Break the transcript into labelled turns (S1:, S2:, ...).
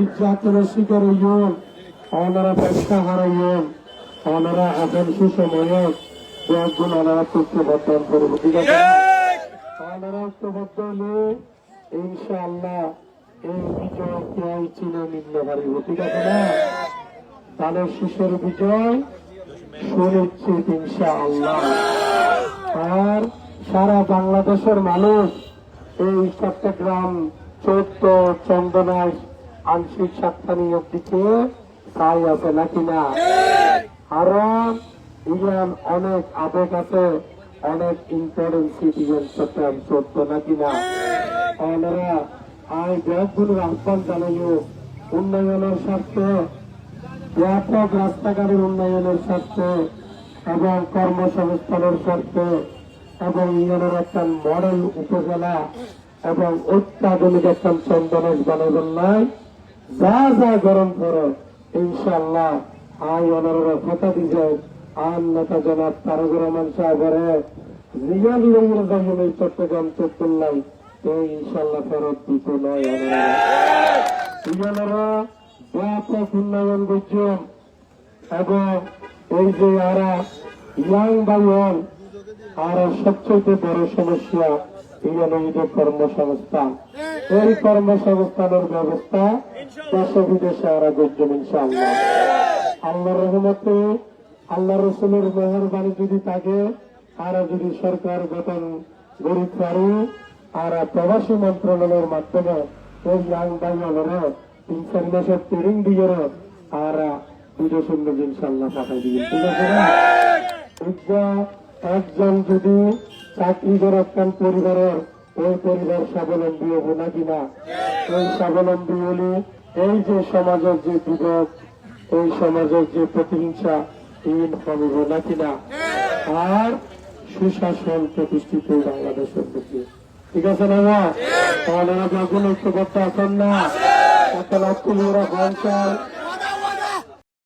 S1: ইজ্জাতের শিকার হইয়ুন ওনারা ব্যবসা হারাইয়ুন ওনারা এখন সুসময়ে ব্যাগগুলো ওনারা চুক্তিবদ্ধ করব ঠিক আছে? ওনারা হলে ইনশাআল্লাহ এই বিজয় কেউ চিনে নিতে পারিব ঠিক আছে না? তাহলে শিশুর বিজয় সুনিশ্চিত ইনশাআল্লাহ। আর সারা বাংলাদেশের মানুষ এই চট্টগ্রাম, চৌদ্দ চন্দনায় আংশিক সাতখানির দিকে তাই আছে নাকি না? আরও ইরান অনেক আবেগ আছে, অনেক ইম্পর্টেন্ট সিটিজেন চট্টগ্রাম চৌদ্দ নাকি না? ওনারা আই ব্যাগগুলোর আহ্বান জানাইও, উন্নয়নের স্বার্থে, ব্যাপক রাস্তাঘাটের উন্নয়নের স্বার্থে এবং কর্মসংস্থানের স্বার্থে এবং ইউনিয়নের একটা মডেল উপজেলা এবং অত্যাধুনিক একটা চন্দনেশ বানাবেন নাই যা যা গরম করে ইনশাল্লাহ আই ওনারা কথা দিছে। আন নেতা জনাব তারক রহমান সাহেবের। রিয়াল লঙ্গল যেমন এই চট্টগ্রাম চট্টগ্রাম এই ইনশাল্লাহ ফেরত দিত নয় ওনারা ব্যাপক উন্নয়ন করছেন এবং এই যে আরা ইয়াং বাইন আর সবচেয়ে বড় সমস্যা যে কর্মসংস্থান। এই কর্মসংস্থানের ব্যবস্থা দেশে বিদেশে আরা ইনশাআল্লাহ। আল্লাহ রহমতে আল্লাহ রসুলের মেহরবানি যদি থাকে, আর যদি সরকার গরিব পারে প্রবাসী মন্ত্রণালয়ের মাধ্যমে ইয়াং তিন চার মাসের ট্রেনিং দিয়ে লোক ইনশাল্লাহ পাঠাই দিবেন। ঠিক আছে একজন যদি চাকরি করে পরিবারের ওই পরিবার স্বাবলম্বী হব না ওই স্বাবলম্বী হলে এই যে সমাজের যে বিভেদ এই সমাজের যে প্রতিহিংসা ঋণ কমিব না কিনা আর সুশাসন প্রতিষ্ঠিত বাংলাদেশের প্রতি ঠিক আছে না তাহলে যখন ঐক্যবদ্ধ আছেন না। একটা লক্ষ্য ওরা